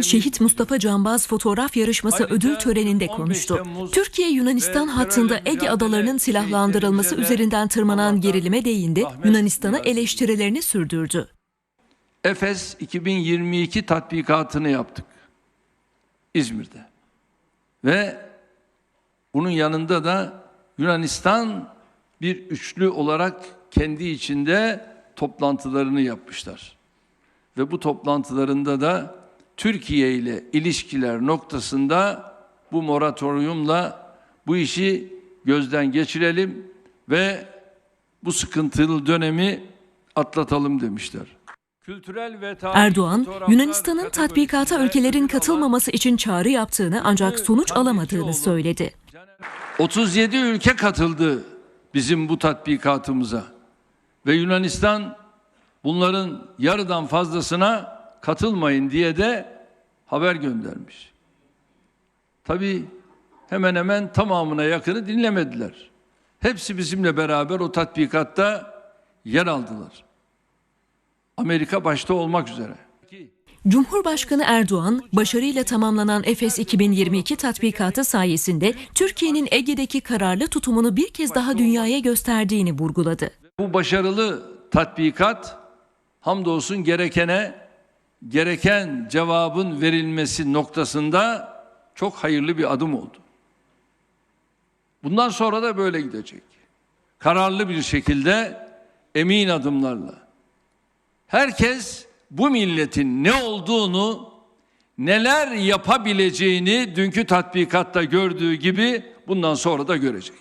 Şehit Mustafa Canbaz fotoğraf yarışması ödül töreninde 15 konuştu. Temmuz Türkiye-Yunanistan ve hattında Ege adalarının silahlandırılması üzerinden tırmanan gerilime değindi, Yunanistan'a eleştirilerini sürdürdü. Efes 2022 tatbikatını yaptık. İzmir'de. Ve bunun yanında da Yunanistan bir üçlü olarak kendi içinde toplantılarını yapmışlar. Ve bu toplantılarında da Türkiye ile ilişkiler noktasında bu moratoriumla bu işi gözden geçirelim ve bu sıkıntılı dönemi atlatalım demişler. Kültürel ve tarihi Erdoğan, Yunanistan'ın tatbikata ülkelerin katılmaması için çağrı yaptığını ancak sonuç alamadığını söyledi. 37 ülke katıldı bizim bu tatbikatımıza. Ve Yunanistan bunların yarıdan fazlasına katılmayın diye de haber göndermiş. Tabii hemen hemen tamamına yakını dinlemediler. Hepsi bizimle beraber o tatbikatta yer aldılar. Amerika başta olmak üzere. Cumhurbaşkanı Erdoğan, başarıyla tamamlanan Efes 2022 tatbikatı sayesinde Türkiye'nin Ege'deki kararlı tutumunu bir kez daha dünyaya gösterdiğini vurguladı. Bu başarılı tatbikat hamdolsun gerekene gereken cevabın verilmesi noktasında çok hayırlı bir adım oldu. Bundan sonra da böyle gidecek. Kararlı bir şekilde emin adımlarla. Herkes bu milletin ne olduğunu, neler yapabileceğini dünkü tatbikatta gördüğü gibi bundan sonra da görecek.